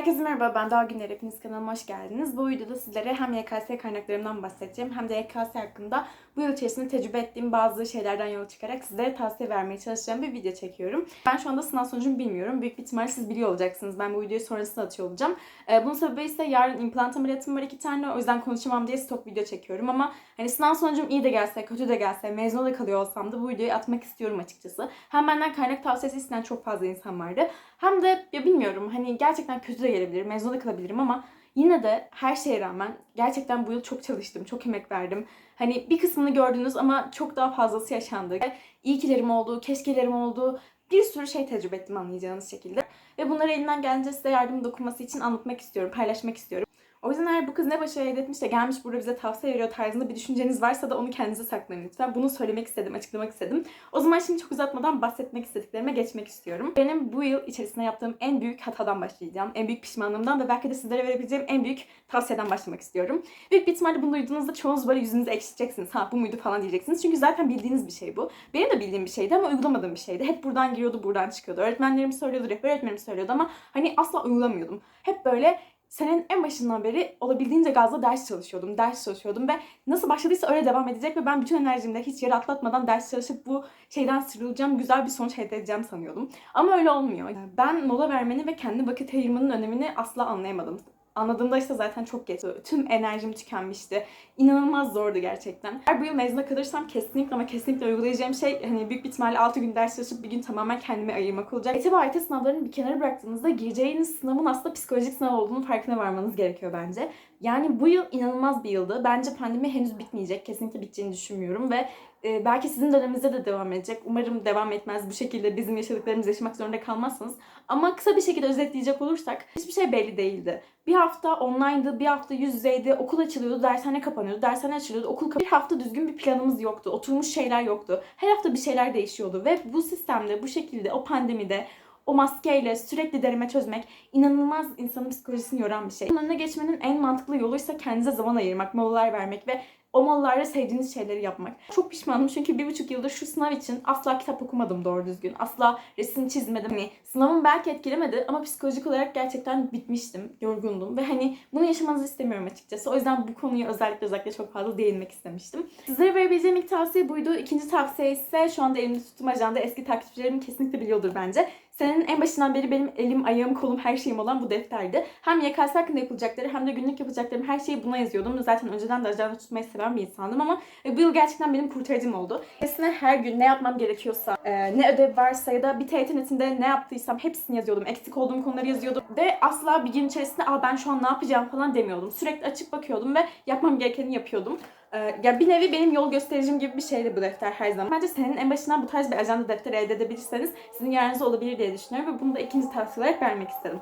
Herkese merhaba, ben Doğa Günler. Hepiniz kanalıma hoş geldiniz. Bu videoda sizlere hem YKS kaynaklarımdan bahsedeceğim hem de YKS hakkında bu yıl içerisinde tecrübe ettiğim bazı şeylerden yola çıkarak sizlere tavsiye vermeye çalışacağım bir video çekiyorum. Ben şu anda sınav sonucumu bilmiyorum. Büyük bir ihtimalle siz biliyor olacaksınız. Ben bu videoyu sonrasında atıyor olacağım. Ee, bunun sebebi ise yarın implant ameliyatım var iki tane. O yüzden konuşamam diye stok video çekiyorum ama hani sınav sonucum iyi de gelse, kötü de gelse, mezun da kalıyor olsam da bu videoyu atmak istiyorum açıkçası. Hem benden kaynak tavsiyesi isteyen çok fazla insan vardı. Hem de ya bilmiyorum hani gerçekten kötü de gelebilir, mezun da kalabilirim ama yine de her şeye rağmen gerçekten bu yıl çok çalıştım, çok emek verdim. Hani bir kısmını gördünüz ama çok daha fazlası yaşandı. İyi kilerim oldu, keşkelerim oldu. Bir sürü şey tecrübe ettim anlayacağınız şekilde. Ve bunları elimden gelince size yardım dokunması için anlatmak istiyorum, paylaşmak istiyorum. O yüzden eğer bu kız ne başarı elde etmiş de gelmiş burada bize tavsiye veriyor tarzında bir düşünceniz varsa da onu kendinize saklayın lütfen. Bunu söylemek istedim, açıklamak istedim. O zaman şimdi çok uzatmadan bahsetmek istediklerime geçmek istiyorum. Benim bu yıl içerisinde yaptığım en büyük hatadan başlayacağım. En büyük pişmanlığımdan ve belki de sizlere verebileceğim en büyük tavsiyeden başlamak istiyorum. Büyük bir ihtimalle bunu duyduğunuzda çoğunuz böyle yüzünüzü ekşiteceksiniz. Ha bu muydu falan diyeceksiniz. Çünkü zaten bildiğiniz bir şey bu. Benim de bildiğim bir şeydi ama uygulamadığım bir şeydi. Hep buradan giriyordu, buradan çıkıyordu. Öğretmenlerim söylüyordu, rehber öğretmenim söylüyordu ama hani asla uygulamıyordum. Hep böyle senenin en başından beri olabildiğince gazla ders çalışıyordum, ders çalışıyordum ve nasıl başladıysa öyle devam edecek ve ben bütün enerjimle hiç yere atlatmadan ders çalışıp bu şeyden sıyrılacağım, güzel bir sonuç elde edeceğim sanıyordum. Ama öyle olmuyor. Ben mola vermenin ve kendi vakit ayırmanın önemini asla anlayamadım. Anladığımda işte zaten çok geç. Tüm enerjim tükenmişti. İnanılmaz zordu gerçekten. Eğer bu yıl mezuna kalırsam kesinlikle ama kesinlikle uygulayacağım şey hani büyük bir ihtimalle 6 gün ders çalışıp bir gün tamamen kendime ayırmak olacak. ETV AYT sınavlarını bir kenara bıraktığınızda gireceğiniz sınavın aslında psikolojik sınav olduğunu farkına varmanız gerekiyor bence. Yani bu yıl inanılmaz bir yıldı. Bence pandemi henüz bitmeyecek. Kesinlikle biteceğini düşünmüyorum ve e, belki sizin döneminizde de devam edecek. Umarım devam etmez. Bu şekilde bizim yaşadıklarımızı yaşamak zorunda kalmazsınız. Ama kısa bir şekilde özetleyecek olursak hiçbir şey belli değildi. Bir hafta online'dı, bir hafta yüz yüzeydi, okul açılıyordu, dershane kapanıyordu, dershane açılıyordu, okul kapanıyordu. Bir hafta düzgün bir planımız yoktu, oturmuş şeyler yoktu. Her hafta bir şeyler değişiyordu ve bu sistemde, bu şekilde, o pandemide, o maskeyle sürekli derime çözmek inanılmaz insanın psikolojisini yoran bir şey. Bunun önüne geçmenin en mantıklı yoluysa kendinize zaman ayırmak, molalar vermek ve o molalarda sevdiğiniz şeyleri yapmak. Çok pişmanım çünkü bir buçuk yıldır şu sınav için asla kitap okumadım doğru düzgün. Asla resim çizmedim. Hani sınavım belki etkilemedi ama psikolojik olarak gerçekten bitmiştim, yorgundum ve hani bunu yaşamanızı istemiyorum açıkçası. O yüzden bu konuyu özellikle özellikle çok fazla değinmek istemiştim. Sizlere verebileceğim ilk tavsiye buydu. İkinci tavsiye ise şu anda elimde tuttuğum ajanda eski takipçilerim kesinlikle biliyordur bence. Senenin en başından beri benim elim, ayağım, kolum, her şeyim olan bu defterdi. Hem YKS hakkında yapılacakları hem de günlük yapacaklarım her şeyi buna yazıyordum. Zaten önceden de ajanda tutmayı seven bir insandım ama e, bu yıl gerçekten benim kurtarıcım oldu. Kesinlikle her gün ne yapmam gerekiyorsa, e, ne ödev varsa ya da bir TYT netinde ne yaptıysam hepsini yazıyordum. Eksik olduğum konuları yazıyordum. Ve asla bir gün içerisinde Aa, ben şu an ne yapacağım falan demiyordum. Sürekli açık bakıyordum ve yapmam gerekeni yapıyordum. Ee, ya bir nevi benim yol göstericim gibi bir şeydi bu defter her zaman. Bence senin en başından bu tarz bir ajanda defteri elde edebilirseniz sizin yararınıza olabilir diye düşünüyorum ve bunu da ikinci tavsiye olarak vermek istedim.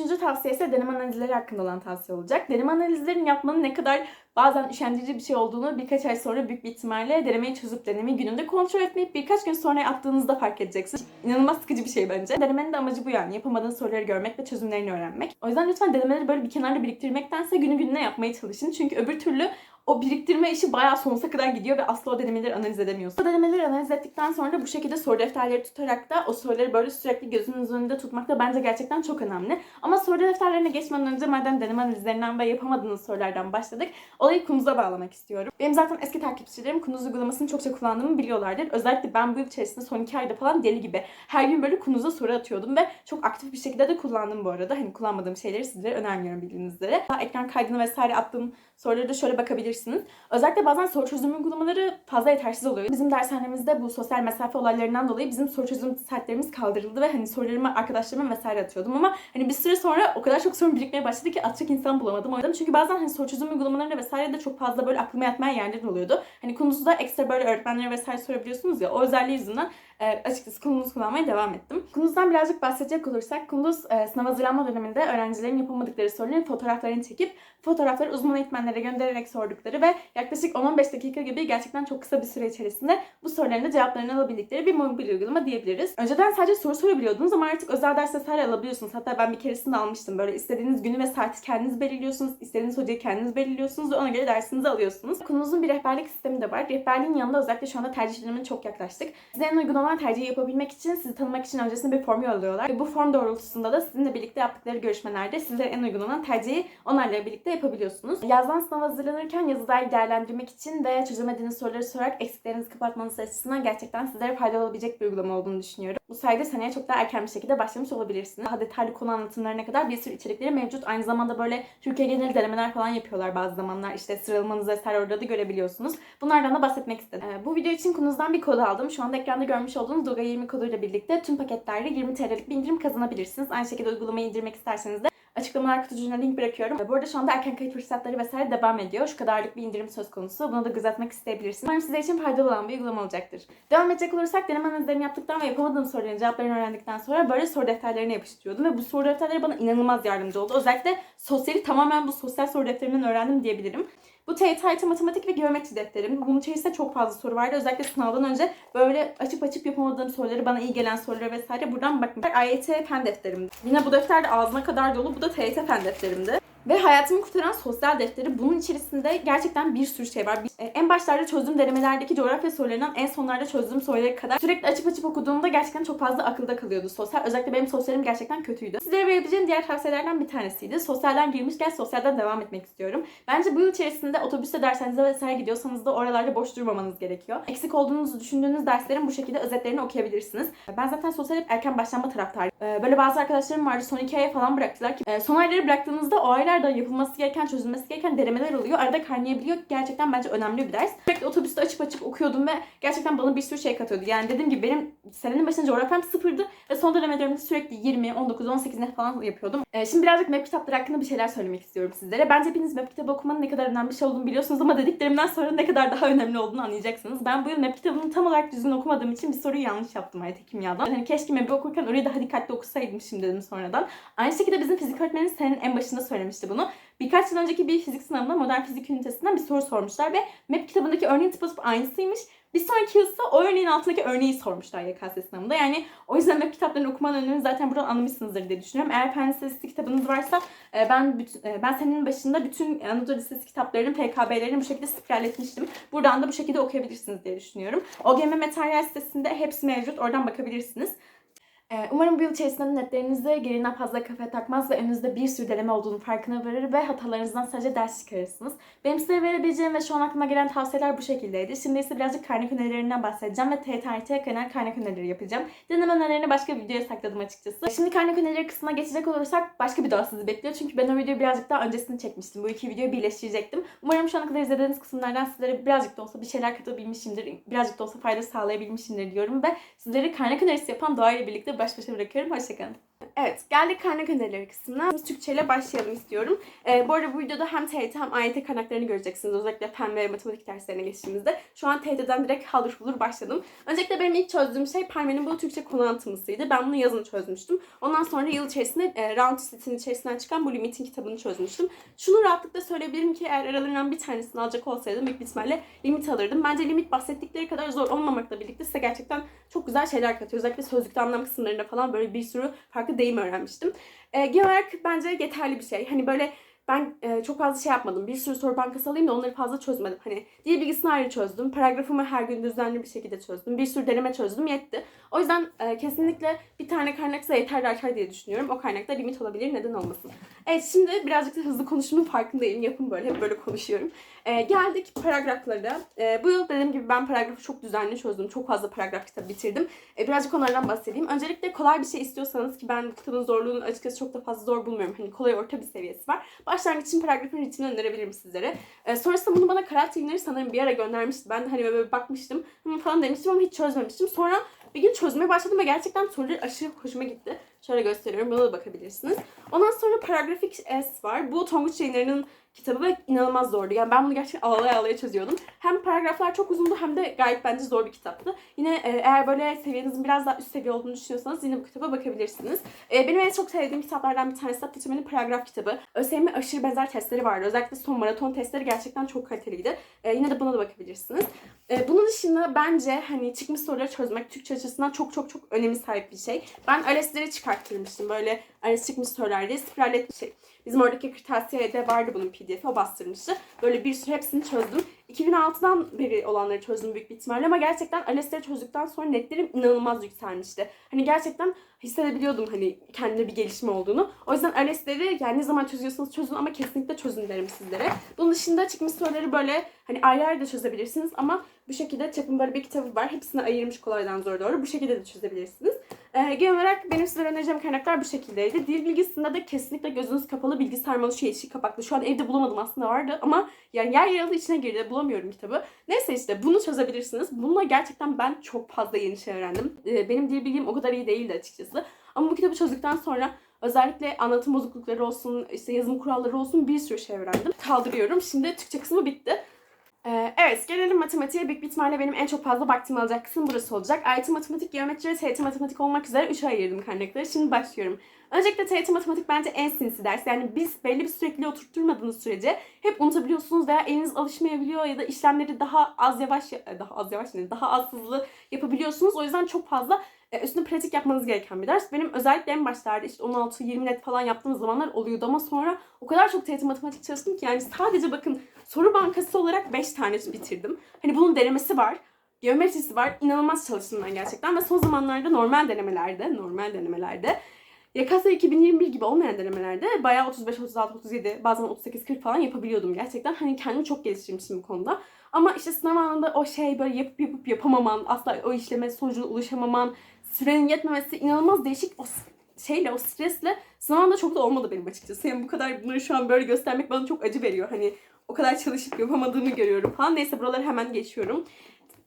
Üçüncü tavsiye ise deneme analizleri hakkında olan tavsiye olacak. Deneme analizlerini yapmanın ne kadar bazen üşendirici bir şey olduğunu birkaç ay sonra büyük bir ihtimalle denemeyi çözüp denemeyi gününde kontrol etmeyip birkaç gün sonra attığınızda fark edeceksiniz. İnanılmaz sıkıcı bir şey bence. Denemenin de amacı bu yani. Yapamadığınız soruları görmek ve çözümlerini öğrenmek. O yüzden lütfen denemeleri böyle bir kenarda biriktirmektense günü gününe yapmaya çalışın. Çünkü öbür türlü o biriktirme işi bayağı sonsuza kadar gidiyor ve asla o denemeleri analiz edemiyorsunuz. O denemeleri analiz ettikten sonra da bu şekilde soru defterleri tutarak da o soruları böyle sürekli gözünüzün önünde tutmak da bence gerçekten çok önemli. Ama soru defterlerine geçmeden önce madem deneme analizlerinden ve yapamadığınız sorulardan başladık, olayı Kunuz'a bağlamak istiyorum. Benim zaten eski takipçilerim Kunuz uygulamasını çokça kullandığımı biliyorlardır. Özellikle ben bu yıl içerisinde son iki ayda falan deli gibi her gün böyle Kunuz'a soru atıyordum ve çok aktif bir şekilde de kullandım bu arada. Hani kullanmadığım şeyleri sizlere önermiyorum bildiğiniz üzere. Daha ekran kaydını vesaire attığım soruları da şöyle bakabilirsiniz. Özellikle bazen soru çözüm uygulamaları fazla yetersiz oluyor. Bizim dershanemizde bu sosyal mesafe olaylarından dolayı bizim soru çözüm saatlerimiz kaldırıldı ve hani sorularımı arkadaşlarıma vesaire atıyordum ama hani bir süre sonra o kadar çok sorun birikmeye başladı ki atacak insan bulamadım. O yüzden çünkü bazen hani soru çözüm uygulamalarında vesaire de çok fazla böyle aklıma yatmayan yerler oluyordu. Hani konusunda ekstra böyle öğretmenlere vesaire sorabiliyorsunuz ya o özelliği yüzünden e, açıkçası Kunduz kullanmaya devam ettim. Kunduz'dan birazcık bahsedecek olursak Kunduz e, sınav hazırlanma döneminde öğrencilerin yapamadıkları soruların fotoğraflarını çekip fotoğrafları uzman eğitmenlere göndererek sordukları ve yaklaşık 10-15 dakika gibi gerçekten çok kısa bir süre içerisinde bu soruların da cevaplarını alabildikleri bir mobil uygulama diyebiliriz. Önceden sadece soru sorabiliyordunuz ama artık özel ders vesaire alabiliyorsunuz. Hatta ben bir keresinde almıştım. Böyle istediğiniz günü ve saati kendiniz belirliyorsunuz. istediğiniz hocayı kendiniz belirliyorsunuz ve ona göre dersinizi alıyorsunuz. Konumuzun bir rehberlik sistemi de var. Rehberliğin yanında özellikle şu anda tercih dönemine çok yaklaştık. Size en uygun olan tercihi yapabilmek için, sizi tanımak için öncesinde bir form yolluyorlar. Ve bu form doğrultusunda da sizinle birlikte yaptıkları görüşmelerde size en uygun olan tercihi onlarla birlikte yapabiliyorsunuz. Yazdan sınav hazırlanırken yazıları değerlendirmek için ve çözemediğiniz soruları sorarak eksiklerinizi kapatmanız açısından gerçekten sizlere faydalı olabilecek bir uygulama olduğunu düşünüyorum. Bu sayede seneye çok daha erken bir şekilde başlamış olabilirsiniz. Daha detaylı konu anlatımlarına kadar bir sürü içerikleri mevcut. Aynı zamanda böyle Türkiye genel denemeler falan yapıyorlar bazı zamanlar. İşte sıralamanızı vesaire orada da görebiliyorsunuz. Bunlardan da bahsetmek istedim. Ee, bu video için konunuzdan bir kod aldım. Şu anda ekranda görmüş olduğunuz Doga 20 koduyla birlikte tüm paketlerde 20 TL'lik bir indirim kazanabilirsiniz. Aynı şekilde uygulamayı indirmek isterseniz de Açıklamalar kutucuğuna link bırakıyorum. Bu arada şu anda erken kayıt fırsatları vesaire devam ediyor. Şu kadarlık bir indirim söz konusu. Buna da göz atmak isteyebilirsiniz. Umarım sizler için faydalı olan bir uygulama olacaktır. Devam edecek olursak deneme analizlerini yaptıktan ve yapamadığım soruların cevaplarını öğrendikten sonra böyle soru defterlerine yapıştırıyordum. Ve bu soru defterleri bana inanılmaz yardımcı oldu. Özellikle sosyali tamamen bu sosyal soru defterinden öğrendim diyebilirim. Bu TYT Matematik ve Geometri defterim. Bunun içerisinde çok fazla soru vardı. Özellikle sınavdan önce böyle açıp açıp yapamadığım soruları, bana iyi gelen soruları vesaire buradan bakmak. AYT fen defterimdi. Yine bu defter de ağzına kadar dolu. Bu da TYT fen defterimdi. Ve hayatımı kurtaran sosyal defteri. Bunun içerisinde gerçekten bir sürü şey var. E, En başlarda çözdüğüm denemelerdeki coğrafya sorularından en sonlarda çözdüğüm sorulara kadar sürekli açıp açıp okuduğumda gerçekten çok fazla akılda kalıyordu sosyal. Özellikle benim sosyalim gerçekten kötüydü. Sizlere verebileceğim diğer tavsiyelerden bir tanesiydi. Sosyalden girmişken sosyalden devam etmek istiyorum. Bence bu yıl içerisinde otobüste derslerinize vesaire gidiyorsanız da oralarda boş durmamanız gerekiyor. Eksik olduğunuzu düşündüğünüz derslerin bu şekilde özetlerini okuyabilirsiniz. Ben zaten sosyal hep erken başlanma taraftarıyım. Ee, Böyle bazı arkadaşlarım vardı son iki aya falan bıraktılar ki e, son ayları bıraktığınızda o aylarda yapılması gereken, çözülmesi gereken denemeler oluyor. Arada kaynayabiliyor. Gerçekten bence önemli bir ders. Sürekli otobüste açıp açıp okuyordum ve gerçekten bana bir sürü şey katıyordu. Yani dediğim gibi benim senenin başında coğrafyam sıfırdı ve son dönemlerimde sürekli 20, 19, 18 ne falan yapıyordum. Ee, şimdi birazcık map kitapları hakkında bir şeyler söylemek istiyorum sizlere. Bence hepiniz map kitabı okumanın ne kadar önemli bir şey olduğunu biliyorsunuz ama dediklerimden sonra ne kadar daha önemli olduğunu anlayacaksınız. Ben bu yıl map kitabını tam olarak düzgün okumadığım için bir soruyu yanlış yaptım harita kimyadan. Hani keşke map'i okurken orayı daha dikkatli okusaydım dedim sonradan. Aynı şekilde bizim fizik öğretmenimiz senenin en başında söylemişti bunu. Birkaç yıl önceki bir fizik sınavında modern fizik ünitesinden bir soru sormuşlar ve map kitabındaki örneğin tıpatıp aynısıymış. Bir sonraki yılsa o örneğin altındaki örneği sormuşlar YKS sınavında. Yani o yüzden map kitaplarını okumanın önemini zaten buradan anlamışsınızdır diye düşünüyorum. Eğer fen lisesi kitabınız varsa e, ben bütün, e, ben senin başında bütün Anadolu Lisesi kitaplarının PKB'lerini bu şekilde spiralletmiştim. Buradan da bu şekilde okuyabilirsiniz diye düşünüyorum. OGM materyal sitesinde hepsi mevcut. Oradan bakabilirsiniz. Ee, Umarım bu yıl içerisinde netlerinize gereğinden fazla kafa takmaz ve önünüzde bir sürü deneme olduğunu farkına varır ve hatalarınızdan sadece ders çıkarırsınız. Benim size verebileceğim ve şu an aklıma gelen tavsiyeler bu şekildeydi. Şimdi ise birazcık kaynak önerilerinden bahsedeceğim ve TTRT genel kaynak önerileri yapacağım. Deneme önerilerini başka bir videoya sakladım açıkçası. Şimdi kaynak önerileri kısmına geçecek olursak başka bir daha sizi bekliyor. Çünkü ben o videoyu birazcık daha öncesini çekmiştim. Bu iki videoyu birleştirecektim. Umarım şu ana kadar izlediğiniz kısımlardan sizlere birazcık da olsa bir şeyler katabilmişimdir. Birazcık da olsa fayda sağlayabilmişimdir diyorum ve sizleri kaynak önerisi yapan Doğa ile birlikte baş başa bırakıyorum. Hoşçakalın. Evet, geldik kaynak önerileri kısmına. Biz Türkçe ile başlayalım istiyorum. Ee, bu arada bu videoda hem TYT hem AYT kaynaklarını göreceksiniz. Özellikle fen ve matematik derslerine geçtiğimizde. Şu an TYT'den direkt haldır hulur başladım. Öncelikle benim ilk çözdüğüm şey Parmen'in bu Türkçe konu. Ben bunu yazın çözmüştüm. Ondan sonra yıl içerisinde e, Round Set'in içerisinden çıkan bu Limit'in kitabını çözmüştüm. Şunu rahatlıkla söyleyebilirim ki eğer aralarından bir tanesini alacak olsaydım büyük bir Limit alırdım. Bence Limit bahsettikleri kadar zor olmamakla birlikte size gerçekten çok güzel şeyler katıyor. Özellikle sözlükte anlam kısımlarında falan böyle bir sürü farklı deyim öğrenmiştim. E, genel olarak bence yeterli bir şey. Hani böyle ben e, çok fazla şey yapmadım. Bir sürü soru bankası alayım da onları fazla çözmedim. Hani dil bilgisini ayrı çözdüm. Paragrafımı her gün düzenli bir şekilde çözdüm. Bir sürü deneme çözdüm. Yetti. O yüzden e, kesinlikle bir tane kaynak yeterli artar diye düşünüyorum. O kaynakta limit olabilir. Neden olmasın? Evet şimdi birazcık da hızlı konuşmanın farkındayım. Yapın böyle. Hep böyle konuşuyorum. E, geldik paragraflara. E, bu yıl dediğim gibi ben paragrafı çok düzenli çözdüm. Çok fazla paragraf kitabı bitirdim. E, birazcık onlardan bahsedeyim. Öncelikle kolay bir şey istiyorsanız ki ben bu kitabın zorluğunu açıkçası çok da fazla zor bulmuyorum. Hani kolay orta bir seviyesi var. Başlangıç için paragrafın ritmini önerebilirim sizlere. E, sonrasında bunu bana Karat Yayınları sanırım bir ara göndermişti. Ben de hani böyle bakmıştım falan demiştim ama hiç çözmemiştim. Sonra bir gün çözmeye başladım ve gerçekten soruları aşırı hoşuma gitti. Şöyle gösteriyorum. Buna da bakabilirsiniz. Ondan sonra Paragrafik S var. Bu Tonguç Yayınları'nın kitabı ve inanılmaz zordu. Yani ben bunu gerçekten ağlaya ağlaya çözüyordum. Hem paragraflar çok uzundu hem de gayet bence zor bir kitaptı. Yine e, eğer böyle seviyenizin biraz daha üst seviye olduğunu düşünüyorsanız yine bu kitaba bakabilirsiniz. E, benim en çok sevdiğim kitaplardan bir tanesi de paragraf kitabı. ÖSYM'e aşırı benzer testleri vardı. Özellikle son maraton testleri gerçekten çok kaliteliydi. E, yine de buna da bakabilirsiniz. E, bunun dışında bence hani çıkmış soruları çözmek Türkçe açısından çok çok çok önemi sahip bir şey. Ben ALES'leri çıkarttırmıştım. Böyle ALES çıkmış sorular diye sıfırlarla şey. Bizim oradaki kırtasiyede vardı bunun pdf'i o bastırmıştı. Böyle bir sürü hepsini çözdüm. 2006'dan beri olanları çözdüm büyük bir ihtimalle ama gerçekten ALES'leri çözdükten sonra netlerim inanılmaz yükselmişti. Hani gerçekten hissedebiliyordum hani kendine bir gelişme olduğunu. O yüzden ALES'leri yani ne zaman çözüyorsanız çözün ama kesinlikle çözün derim sizlere. Bunun dışında çıkmış soruları böyle hani ayrı ayrı da çözebilirsiniz ama bu şekilde çapın böyle bir kitabı var. Hepsini ayırmış kolaydan zor doğru. Bu şekilde de çözebilirsiniz. Ee, genel olarak benim sizlere önereceğim kaynaklar bu şekildeydi. Dil bilgisinde de kesinlikle gözünüz kapalı bilgi sarmalı şu yeşil kapaklı. Şu an evde bulamadım aslında vardı ama yani yer yarılı içine girdi bulamıyorum kitabı. Neyse işte bunu çözebilirsiniz. Bununla gerçekten ben çok fazla yeni şey öğrendim. Ee, benim dil bilgim o kadar iyi değildi açıkçası. Ama bu kitabı çözdükten sonra özellikle anlatım bozuklukları olsun, işte yazım kuralları olsun bir sürü şey öğrendim. Kaldırıyorum. Şimdi Türkçe kısmı bitti. Ee, evet, gelelim matematiğe. Büyük bir ihtimalle benim en çok fazla vaktimi alacak kısım burası olacak. IT matematik, geometri ve TYT matematik olmak üzere 3'e ayırdım kaynakları. Şimdi başlıyorum. Öncelikle TYT matematik bence en sinsi ders. Yani biz belli bir sürekli oturtturmadığınız sürece hep unutabiliyorsunuz veya eliniz alışmayabiliyor ya da işlemleri daha az yavaş, daha az yavaş değil, daha az hızlı yapabiliyorsunuz. O yüzden çok fazla e, üstüne pratik yapmanız gereken bir ders. Benim özellikle en başlarda işte 16-20 net falan yaptığım zamanlar oluyordu ama sonra o kadar çok TYT matematik çalıştım ki yani sadece bakın soru bankası olarak 5 tane bitirdim. Hani bunun denemesi var. Geometrisi var. İnanılmaz çalıştım ben gerçekten ve son zamanlarda normal denemelerde, normal denemelerde YKS 2021 gibi olmayan denemelerde bayağı 35, 36, 37 bazen 38, 40 falan yapabiliyordum gerçekten. Hani kendimi çok geliştirmişim bu konuda. Ama işte sınav anında o şey böyle yapıp yapıp yapamaman, asla o işleme sonucuna ulaşamaman, sürenin yetmemesi inanılmaz değişik o şeyle, o stresle sınav anında çok da olmadı benim açıkçası. Yani bu kadar bunları şu an böyle göstermek bana çok acı veriyor. Hani o kadar çalışıp yapamadığımı görüyorum falan. Neyse buraları hemen geçiyorum.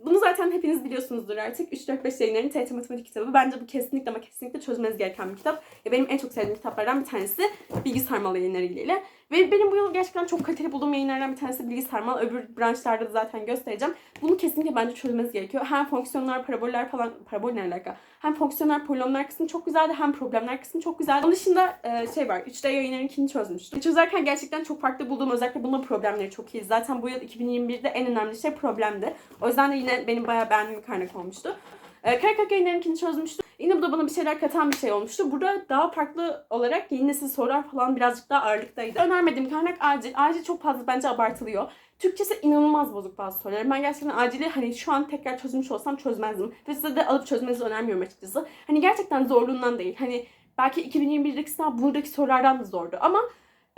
Bunu zaten hepiniz biliyorsunuzdur artık. 3-4-5 yayınların TET Matematik kitabı. Bence bu kesinlikle ama kesinlikle çözmeniz gereken bir kitap. Ya benim en çok sevdiğim kitaplardan bir tanesi Bilgi Sarmal yayınları ile. Ve benim bu yıl gerçekten çok kaliteli bulduğum yayınlardan bir tanesi Bilgi Sarmal. Öbür branşlarda da zaten göstereceğim. Bunu kesinlikle bence çözmeniz gerekiyor. Hem fonksiyonlar, paraboller falan, parabol ne alaka? Hem fonksiyonlar, polinomlar kısmı çok güzeldi hem problemler kısmı çok güzeldi. Onun dışında e, şey var, 3D yayınlarınkini çözmüştüm. Çözerken gerçekten çok farklı bulduğum özellikle bunun problemleri çok iyi. Zaten bu yıl 2021'de en önemli şey problemdi. O yüzden de yine benim bayağı beğendiğim bir kaynak olmuştu. E, Karakak yayınlarınkini çözmüştüm. Yine bu da bana bir şeyler katan bir şey olmuştu. Burada daha farklı olarak yeni nesil sorular falan birazcık daha ağırlıktaydı. Önermediğim kaynak acil. Acil çok fazla bence abartılıyor. Türkçesi inanılmaz bozuk bazı soruları. Ben gerçekten acili hani şu an tekrar çözmüş olsam çözmezdim. Ve size de alıp çözmenizi önermiyorum açıkçası. Hani gerçekten zorluğundan değil. Hani belki 2021'deki sınav buradaki sorulardan da zordu ama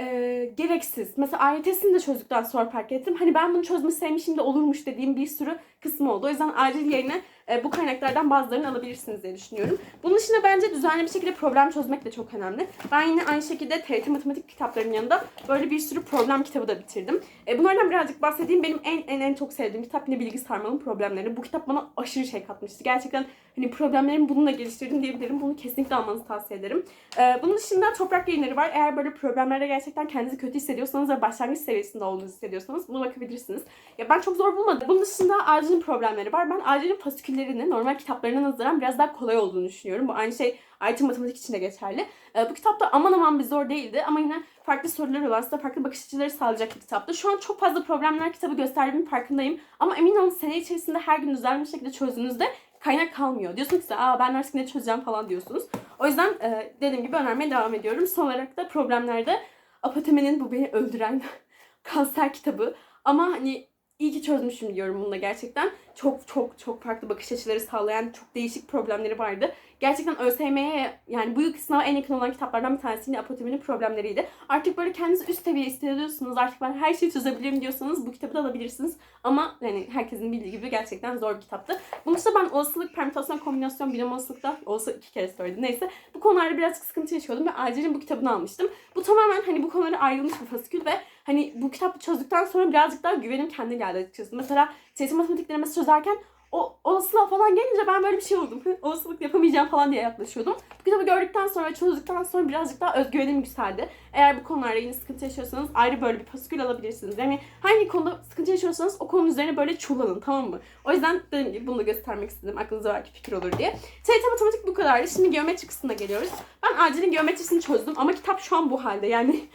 e, gereksiz. Mesela AYT'sini de çözdükten sonra fark ettim. Hani ben bunu çözmeseymişim de olurmuş dediğim bir sürü kısmı oldu. O yüzden acil yerine e, bu kaynaklardan bazılarını alabilirsiniz diye düşünüyorum. Bunun dışında bence düzenli bir şekilde problem çözmek de çok önemli. Ben yine aynı şekilde TRT matematik kitaplarının yanında böyle bir sürü problem kitabı da bitirdim. E, bunlardan birazcık bahsedeyim. Benim en en en çok sevdiğim kitap yine Bilgi Sarmal'ın problemleri. Bu kitap bana aşırı şey katmıştı. Gerçekten hani problemlerimi bununla geliştirdim diyebilirim. Bunu kesinlikle almanızı tavsiye ederim. E, bunun dışında toprak yayınları var. Eğer böyle problemlerde gerçekten kendinizi kötü hissediyorsanız ve başlangıç seviyesinde olduğunuzu hissediyorsanız buna bakabilirsiniz. Ya ben çok zor bulmadım. Bunun dışında acilin problemleri var. Ben acilin fasiküllerini normal kitaplarına nazaran biraz daha kolay olduğunu düşünüyorum. Bu aynı şey IT matematik için de geçerli. Ee, bu kitap da aman aman bir zor değildi ama yine farklı sorular olan size farklı bakış açıları sağlayacak bir kitaptı. Şu an çok fazla problemler kitabı gösterdiğimin farkındayım. Ama emin olun sene içerisinde her gün düzenli bir şekilde çözdüğünüzde kaynak kalmıyor. Diyorsunuz ki aa ben artık ne çözeceğim falan diyorsunuz. O yüzden e, dediğim gibi önermeye devam ediyorum. Son olarak da problemlerde Apoteme'nin bu beni öldüren kanser kitabı. Ama hani iyi ki çözmüşüm diyorum bununla gerçekten. Çok çok çok farklı bakış açıları sağlayan çok değişik problemleri vardı. Gerçekten ÖSYM'ye yani bu yıl sınava en yakın olan kitaplardan bir tanesi yine Apoteme'nin problemleriydi. Artık böyle kendinizi üst seviye hissediyorsunuz. Artık ben her şeyi çözebilirim diyorsanız bu kitabı da alabilirsiniz. Ama yani herkesin bildiği gibi gerçekten zor bir kitaptı. Bunun dışında ben olasılık, permütasyon, kombinasyon, bilim olasılıkta olsa iki kere söyledim. Neyse bu konularda birazcık sıkıntı yaşıyordum ve acilin bu kitabını almıştım. Bu tamamen hani bu konulara ayrılmış bir fasikül ve hani bu kitabı çözdükten sonra birazcık daha güvenim kendine geldi açıkçası. Mesela TYT matematik denemesi çözerken o olasılığa falan gelince ben böyle bir şey oldum. Olasılık yapamayacağım falan diye yaklaşıyordum. Bu kitabı gördükten sonra, çözdükten sonra birazcık daha özgüvenim yükseldi. Eğer bu konularda yine sıkıntı yaşıyorsanız ayrı böyle bir fasikül alabilirsiniz. Yani hangi konuda sıkıntı yaşıyorsanız o konu üzerine böyle çullanın tamam mı? O yüzden dediğim gibi bunu da göstermek istedim. Aklınıza belki fikir olur diye. TYT matematik bu kadardı. Şimdi geometri kısmına geliyoruz. Ben acilin geometrisini çözdüm ama kitap şu an bu halde. Yani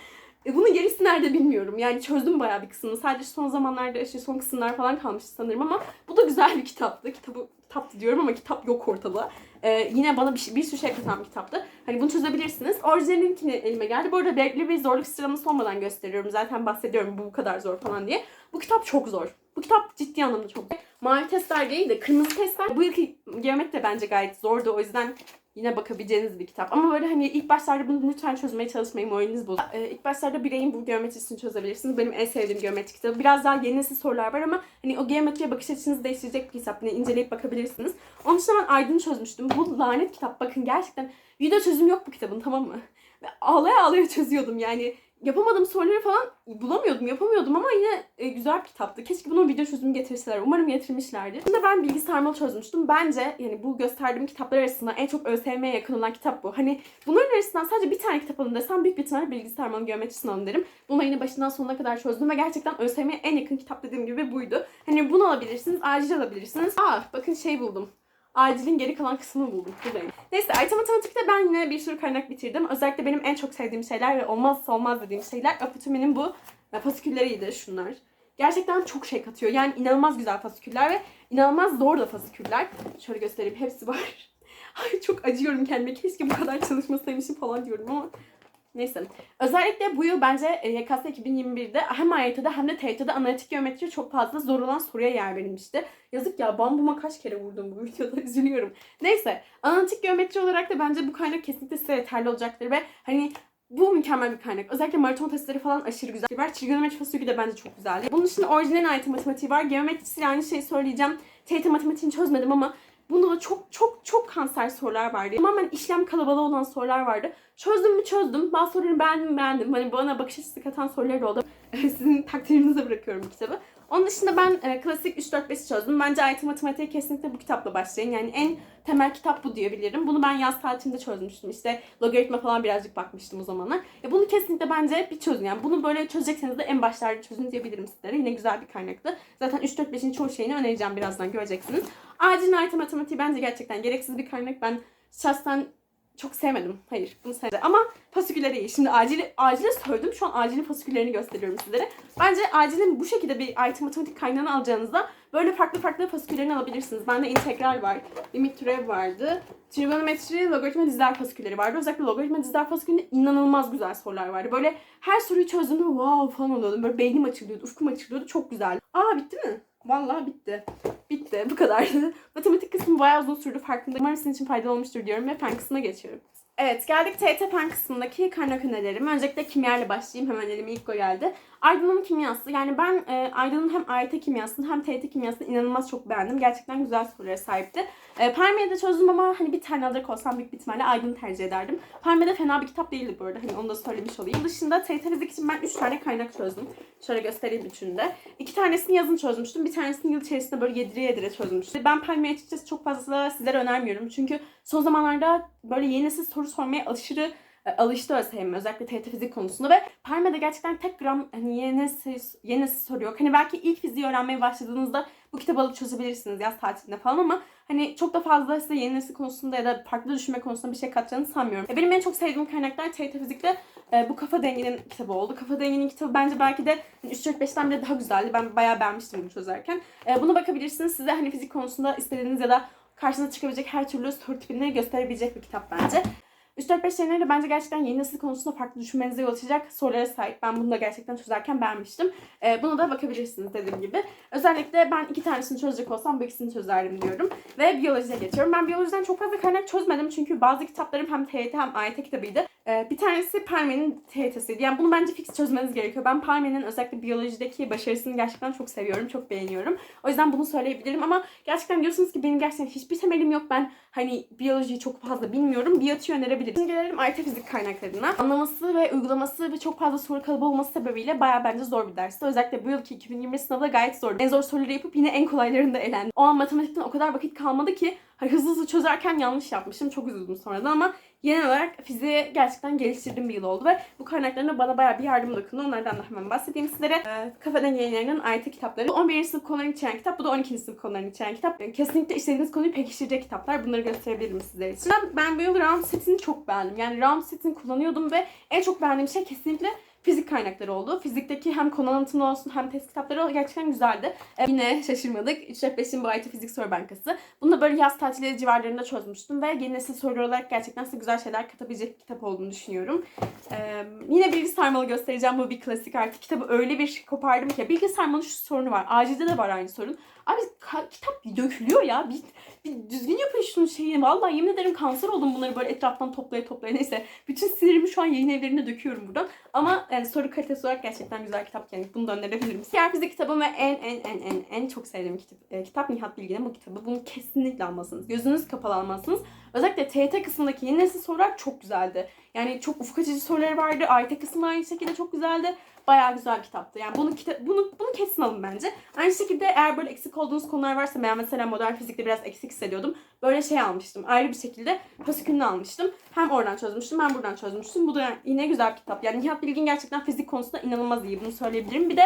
e, bunun gerisi nerede bilmiyorum. Yani çözdüm bayağı bir kısmını. Sadece son zamanlarda işte son kısımlar falan kalmıştı sanırım ama bu da güzel bir kitaptı. Kitabı kitaptı diyorum ama kitap yok ortada. Ee, yine bana bir, şey- bir sürü şey katan bir kitaptı. Hani bunu çözebilirsiniz. Orijinalinkini elime geldi. Bu arada belirli bir zorluk sıralaması olmadan gösteriyorum. Zaten bahsediyorum bu bu kadar zor falan diye. Bu kitap çok zor. Bu kitap ciddi anlamda çok zor. Mavi testler değil de kırmızı testler. Bu yılki geometri de bence gayet zordu. O yüzden yine bakabileceğiniz bir kitap. Ama böyle hani ilk başlarda bunu lütfen çözmeye çalışmayın. Moraliniz bozulur. Ee, ilk başlarda bireyin bu geometrisini çözebilirsiniz. Benim en sevdiğim geometri kitabı. Biraz daha yeni nesil sorular var ama hani o geometriye bakış açınızı değiştirecek bir kitap. Yine inceleyip bakabilirsiniz. Onun dışında ben Aydın'ı çözmüştüm. Bu lanet kitap. Bakın gerçekten video çözüm yok bu kitabın tamam mı? Ve ağlaya ağlaya çözüyordum yani. Yapamadığım soruları falan bulamıyordum, yapamıyordum ama yine e, güzel bir kitaptı. Keşke bunun video çözümü getirseler. Umarım getirmişlerdir. Şimdi ben bilgi sarmalı çözmüştüm. Bence yani bu gösterdiğim kitaplar arasında en çok ÖSYM'ye yakın olan kitap bu. Hani bunların arasından sadece bir tane kitap alın desem büyük bir ihtimalle bilgi sarmalı geometrisini alın derim. Bunu yine başından sonuna kadar çözdüm ve gerçekten ÖSYM'ye en yakın kitap dediğim gibi buydu. Hani bunu alabilirsiniz, acil alabilirsiniz. Aa bakın şey buldum. Acilin geri kalan kısmını buldum. Buradayım. Neyse IT matematikte ben yine bir sürü kaynak bitirdim. Özellikle benim en çok sevdiğim şeyler ve olmazsa olmaz dediğim şeyler Apotümi'nin bu fasikülleriydi şunlar. Gerçekten çok şey katıyor. Yani inanılmaz güzel fasiküller ve inanılmaz zor da fasiküller. Şöyle göstereyim hepsi var. Ay çok acıyorum kendime. Keşke bu kadar çalışmasaymışım falan diyorum ama Neyse. Özellikle bu yıl bence e, YKS 2021'de hem AYT'de hem de TYT'de analitik geometri çok fazla zor olan soruya yer verilmişti. Yazık ya bambuma kaç kere vurdum bu videoda üzülüyorum. Neyse. Analitik geometri olarak da bence bu kaynak kesinlikle size yeterli olacaktır ve hani bu mükemmel bir kaynak. Özellikle maraton testleri falan aşırı güzel. Var. Trigonometri fasikülü de bence çok güzeldi. Bunun dışında orijinal ait matematiği var. Geometrisi aynı şeyi söyleyeceğim. TYT matematiğini çözmedim ama Bunda da çok çok çok kanser sorular vardı. Tamamen işlem kalabalığı olan sorular vardı. Çözdüm mü çözdüm. Bazı soruları beğendim beğendim. Hani bana bakış açısı katan sorular oldu. Sizin takdirinize bırakıyorum kitabı. Onun dışında ben e, klasik 3-4-5'i çözdüm. Bence IT matematiğe kesinlikle bu kitapla başlayın. Yani en temel kitap bu diyebilirim. Bunu ben yaz tatilinde çözmüştüm. İşte logaritma falan birazcık bakmıştım o zamanlar. E, bunu kesinlikle bence bir çözün. Yani bunu böyle çözecekseniz de en başlarda çözün diyebilirim sizlere. Yine güzel bir kaynaktı. Zaten 3-4-5'in çoğu şeyini önereceğim birazdan göreceksiniz. Acil IT matematiği bence gerçekten gereksiz bir kaynak. Ben şahsen çok sevmedim. Hayır bunu sevmedim. Ama fasiküller iyi. Şimdi acili, acile söyledim. Şu an acilin fasiküllerini gösteriyorum sizlere. Bence acilin bu şekilde bir IT matematik kaynağını alacağınızda böyle farklı farklı fasiküllerini alabilirsiniz. Bende integral var. Limit türev vardı. Trigonometri, logaritma diziler fasikülleri vardı. Özellikle logaritma diziler fasikülünde inanılmaz güzel sorular vardı. Böyle her soruyu çözdüğümde wow falan oluyordum. Böyle beynim açılıyordu, ufkum açılıyordu. Çok güzel. Aa bitti mi? Vallahi bitti. Bitti. Bu kadardı. Matematik kısmı bayağı uzun sürdü farkındayım. Umarım sizin için faydalı olmuştur diyorum ve fen kısmına geçiyorum. Evet geldik TET fen kısmındaki kaynak önerilerim. Öncelikle kimyayla başlayayım. Hemen elime ilk o geldi. Aydın'ın kimyası. Yani ben e, Aydın'ın hem AYT kimyasını hem TET kimyasını inanılmaz çok beğendim. Gerçekten güzel sorulara sahipti. E, Permiye'de çözdüm ama hani bir tane alacak olsam büyük bir ihtimalle Aydın'ı tercih ederdim. Permiye'de fena bir kitap değildi bu arada. Hani onu da söylemiş olayım. Dışında TET fizik için ben 3 tane kaynak çözdüm. Şöyle göstereyim üçünü de. İki tanesini yazın çözmüştüm. Bir tanesini yıl içerisinde böyle yedire yedire çözmüştüm. Ben Permiye açıkçası çok fazla sizlere önermiyorum. Çünkü son zamanlarda böyle yeni nesil soru sormaya aşırı alıştı ÖSYM özellikle TYT fizik konusunda ve Perme'de gerçekten tek gram hani yeni nesil, yeni nesil soru yok. Hani belki ilk fiziği öğrenmeye başladığınızda bu kitabı alıp çözebilirsiniz yaz tatilinde falan ama hani çok da fazla size yeni nesil konusunda ya da farklı düşünme konusunda bir şey katacağını sanmıyorum. E, Benim en çok sevdiğim kaynaklar TYT fizikte e, bu Kafa Dengi'nin kitabı oldu. Kafa Dengi'nin kitabı bence belki de 3-4-5'ten bile daha güzeldi. Ben bayağı beğenmiştim bunu çözerken. E, Buna bakabilirsiniz. Size hani fizik konusunda istediğiniz ya da karşınıza çıkabilecek her türlü soru tipini gösterebilecek bir kitap bence. 3-4-5 şeyleri de bence gerçekten yeni nesil konusunda farklı düşünmenize yol açacak sorulara sahip. Ben bunu da gerçekten çözerken beğenmiştim. Ee, buna da bakabilirsiniz dediğim gibi. Özellikle ben iki tanesini çözecek olsam bu ikisini çözerdim diyorum. Ve biyolojiye geçiyorum. Ben biyolojiden çok fazla kaynak çözmedim çünkü bazı kitaplarım hem TYT hem AYT kitabıydı. Ee, bir tanesi Palme'nin TYT'siydi. Yani bunu bence fix çözmeniz gerekiyor. Ben Palme'nin özellikle biyolojideki başarısını gerçekten çok seviyorum. Çok beğeniyorum. O yüzden bunu söyleyebilirim ama gerçekten diyorsunuz ki benim gerçekten hiçbir temelim yok. Ben hani biyolojiyi çok fazla bilmiyorum. Biyatı önerebilirim. Şimdi gelelim AYT fizik kaynaklarına. Anlaması ve uygulaması ve çok fazla soru kalıbı olması sebebiyle bayağı bence zor bir dersti. Özellikle bu yılki 2020 sınavı da gayet zor. En zor soruları yapıp yine en kolaylarını da elendim. O an matematikten o kadar vakit kalmadı ki hani hızlı hızlı çözerken yanlış yapmışım. Çok üzüldüm sonradan ama genel olarak fiziği gerçekten geliştirdiğim bir yıl oldu ve bu kaynaklarına bana bayağı bir yardım dokundu. Onlardan da hemen bahsedeyim sizlere. Ee, Kafa Dengi yayınlarının AYT kitapları. Bu 11. sınıf konularını içeren kitap, bu da 12. sınıf konularını içeren kitap. Yani kesinlikle istediğiniz konuyu pekiştirecek kitaplar. Bunları gösterebilirim sizler için. Ben, ben bu yıl round setini çok beğendim. Yani round setini kullanıyordum ve en çok beğendiğim şey kesinlikle fizik kaynakları oldu. Fizikteki hem konu anlatımı olsun hem test kitapları gerçekten güzeldi. Ee, yine şaşırmadık. 3 5'in bu AYT Fizik Soru Bankası. Bunu da böyle yaz tatili civarlarında çözmüştüm ve yeni nesil soru olarak gerçekten size güzel şeyler katabilecek bir kitap olduğunu düşünüyorum. Ee, yine bilgi sarmalı göstereceğim. Bu bir klasik artık. Kitabı öyle bir kopardım ki. Bilgi sarmalı şu sorunu var. Acilde de var aynı sorun. Abi kitap dökülüyor ya. Bir, bir düzgün yapın şunun şeyini. Vallahi yemin ederim kanser oldum bunları böyle etraftan toplaya toplaya. Neyse. Bütün sinirimi şu an yayın evlerine döküyorum buradan. Ama yani soru kalitesi olarak gerçekten güzel kitap yani bunu da önerebilirim. Diğer fizik kitabım ve en en en en en çok sevdiğim kitap, e, kitap Nihat Bilgin'in bu kitabı. Bunu kesinlikle almalısınız. Gözünüz kapalı almalısınız. Özellikle TYT kısmındaki yeni nesil sorular çok güzeldi. Yani çok ufuk açıcı soruları vardı. AYT kısmı aynı şekilde çok güzeldi. Bayağı güzel kitaptı. Yani bunu kita- bunu bunu kesin alın bence. Aynı şekilde eğer böyle eksik olduğunuz konular varsa ben mesela modern fizikte biraz eksik hissediyordum. Böyle şey almıştım. Ayrı bir şekilde fasikülünü almıştım. Hem oradan çözmüştüm hem buradan çözmüştüm. Bu da yine güzel bir kitap. Yani Nihat Bilgin gerçekten fizik konusunda inanılmaz iyi. Bunu söyleyebilirim. Bir de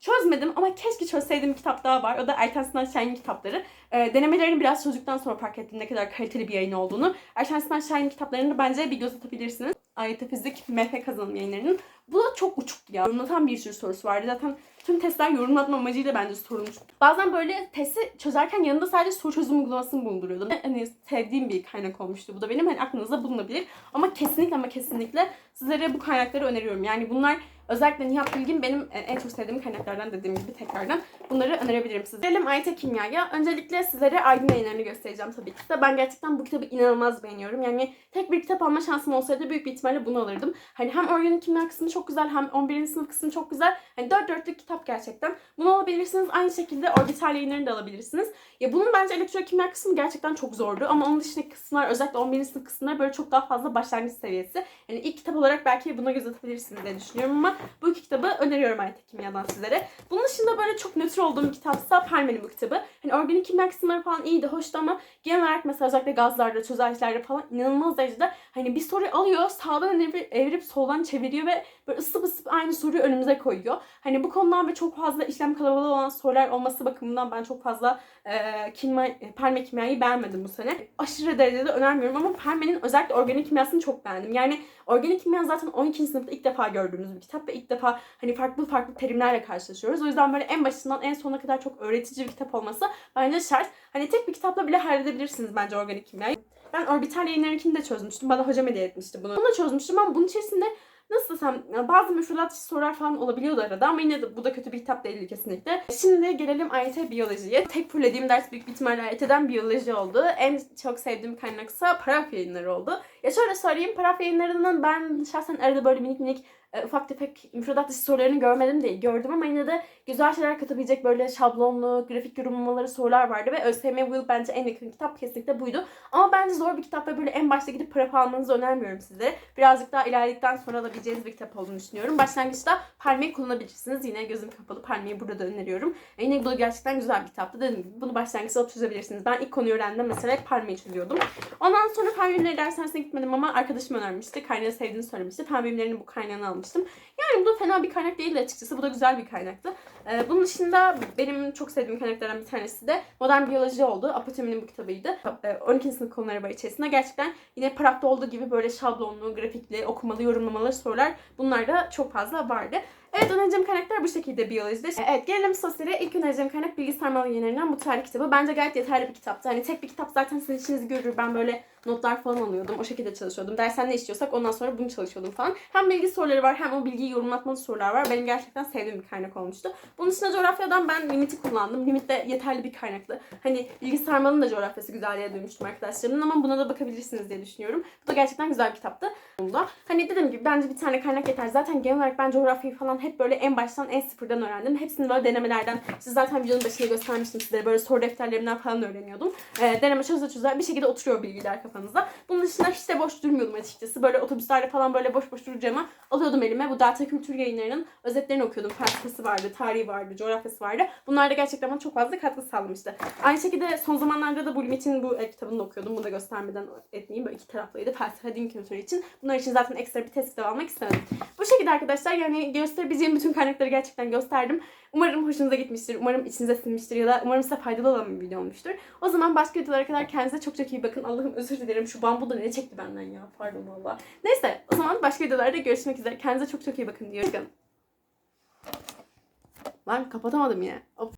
çözmedim ama keşke çözseydim bir kitap daha var. O da Erten Sinan Şahin kitapları. Ee, denemelerini biraz çözdükten sonra fark ettim ne kadar kaliteli bir yayın olduğunu. Erten Sinan Şahin kitaplarını bence bir göz atabilirsiniz. AYT Fizik MF kazanım yayınlarının. Bu da çok uçuktu ya. Yorumlatan bir sürü sorusu vardı. Zaten tüm testler yorumlatma amacıyla bence sorulmuş. Bazen böyle testi çözerken yanında sadece soru çözüm uygulamasını bulunduruyordum. Hani sevdiğim bir kaynak olmuştu. Bu da benim hani aklınızda bulunabilir. Ama kesinlikle ama kesinlikle sizlere bu kaynakları öneriyorum. Yani bunlar özellikle Nihat Bilgin benim e, en çok sevdiğim kaynaklardan dediğim gibi tekrardan. Bunları önerebilirim size. Gelelim AYT Kimya'ya. Öncelikle sizlere Aydın yayınlarını göstereceğim tabii ki de. Ben gerçekten bu kitabı inanılmaz beğeniyorum. Yani tek bir kitap alma şansım olsaydı büyük bir ihtimalle bunu alırdım. Hani hem organik kimya kısmı çok güzel hem 11. sınıf kısmı çok güzel. Hani 4 dörtlük kitap gerçekten. Bunu alabilirsiniz. Aynı şekilde orbital yayınlarını da alabilirsiniz. Ya bunun bence elektrokimya kısmı gerçekten çok zordu. Ama onun dışındaki kısımlar özellikle 11. sınıf kısımları böyle çok daha fazla başlangıç seviyesi. Yani ilk kitap olarak belki buna göz atabilirsiniz diye düşünüyorum ama bu iki kitabı öneriyorum AYT Kimya'dan sizlere. Bunun dışında böyle çok nötr olduğum kitapsa Permen'in bu kitabı. Hani organik kimya kısımları falan iyiydi, hoştu ama genel olarak mesela özellikle gazlarda, çözeltilerde falan inanılmaz derecede hani bir soruyu alıyor, sağdan evirip, evirip soldan çeviriyor ve böyle ısıp ısıp aynı soruyu önümüze koyuyor. Hani bu konudan ve çok fazla işlem kalabalığı olan sorular olması bakımından ben çok fazla e, kimya, e, perme kimyayı beğenmedim bu sene. Aşırı derecede önermiyorum ama permenin özellikle organik kimyasını çok beğendim. Yani organik kimya zaten 12. sınıfta ilk defa gördüğümüz bir kitap ve ilk defa hani farklı farklı terimlerle karşılaşıyoruz. O yüzden böyle en başından en sonuna kadar çok öğretici bir kitap olması bence şart. Hani tek bir kitapla bile halledebilirsiniz bence organik kimyayı. Ben orbital yayınlarınkini de çözmüştüm. Bana hocam hediye etmişti bunu. Bunu da çözmüştüm ama bunun içerisinde nasıl desem bazı müfredat sorular falan olabiliyordu arada ama yine de bu da kötü bir kitap değildi kesinlikle. Şimdi gelelim AYT biyolojiye. Tek fullediğim ders büyük bir ihtimalle AYT'den biyoloji oldu. En çok sevdiğim kaynaksa paraf yayınları oldu. Ya şöyle söyleyeyim paraf yayınlarından ben şahsen arada böyle minik minik e, ufak tefek müfredat dışı sorularını görmedim değil. Gördüm ama yine de güzel şeyler katabilecek böyle şablonlu, grafik yorumlamaları sorular vardı ve ÖSYM yıl bence en yakın kitap kesinlikle buydu. Ama bence zor bir kitap ve böyle en başta gidip paraf almanızı önermiyorum size. Birazcık daha ilerledikten sonra alabileceğiniz bir kitap olduğunu düşünüyorum. Başlangıçta Palme'yi kullanabilirsiniz. Yine gözüm kapalı Palme'yi burada da öneriyorum. E yine bu gerçekten güzel bir kitaptı. Dediğim gibi bunu başlangıçta alıp çözebilirsiniz. Ben ilk konuyu öğrendim mesela hep Palme'yi çözüyordum. Ondan sonra bilimleri dershanesine gitmedim ama arkadaşım önermişti. Kaynağı sevdiğini söylemişti. Bilimlerinin bu kaynağını almıştım. Yani bu da fena bir kaynak değildi açıkçası. Bu da güzel bir kaynaktı. Ee, bunun dışında benim çok sevdiğim kaynaklardan bir tanesi de modern biyoloji oldu. Apotemi'nin bu kitabıydı. Ee, 12. sınıf konuları var içerisinde. Gerçekten yine parafta olduğu gibi böyle şablonlu, grafikli, okumalı, yorumlamalı sorular bunlar da çok fazla vardı. Evet önereceğim kaynaklar bu şekilde biyolojide. Evet gelelim sosyale. İlk önereceğim kaynak Bilgi Sarmalı Yenilerinden bu tarih kitabı. Bence gayet yeterli bir kitaptı. Hani tek bir kitap zaten sizin işinizi görür. Ben böyle notlar falan alıyordum. O şekilde çalışıyordum. Dersen ne istiyorsak ondan sonra bunu çalışıyordum falan. Hem bilgi soruları var hem o bilgiyi yorumlatmalı sorular var. Benim gerçekten sevdiğim bir kaynak olmuştu. Bunun dışında coğrafyadan ben limiti kullandım. Limit de yeterli bir kaynaklı. Hani bilgi sarmalının da coğrafyası güzel diye duymuştum arkadaşlarımın ama buna da bakabilirsiniz diye düşünüyorum. Bu da gerçekten güzel bir kitaptı. Bunda. Hani dediğim gibi bence bir tane kaynak yeter. Zaten genel olarak ben coğrafyayı falan hep böyle en baştan en sıfırdan öğrendim. Hepsini böyle denemelerden, siz zaten videonun başında göstermiştim sizlere. Böyle soru defterlerimden falan öğreniyordum. Ee, deneme çöze çöze bir şekilde oturuyor bilgiler kafanızda. Bunun dışında hiç de boş durmuyordum açıkçası. Böyle otobüslerde falan böyle boş boş duracağıma alıyordum elime. Bu Delta Kültür yayınlarının özetlerini okuyordum. Felsefesi vardı, tarihi vardı, coğrafyası vardı. Bunlar da gerçekten bana çok fazla katkı sağlamıştı. Aynı şekilde son zamanlarda da bu Limit'in bu e, kitabını da okuyordum. Bunu da göstermeden etmeyeyim. Böyle iki taraflıydı. Felsefe, din kültürü için. Bunlar için zaten ekstra bir test kitabı almak istemedim. Bu şekilde arkadaşlar yani gösterebileceğim bütün kaynakları gerçekten gösterdim. Umarım hoşunuza gitmiştir. Umarım içinize sinmiştir ya da umarım size faydalı olan bir video olmuştur. O zaman başka videolara kadar kendinize çok çok iyi bakın. Allah'ım özür dilerim. Şu bambu da ne çekti benden ya. Pardon valla. Neyse o zaman başka videolarda görüşmek üzere. Kendinize çok çok iyi bakın diyorum. Lan kapatamadım yine. Hop.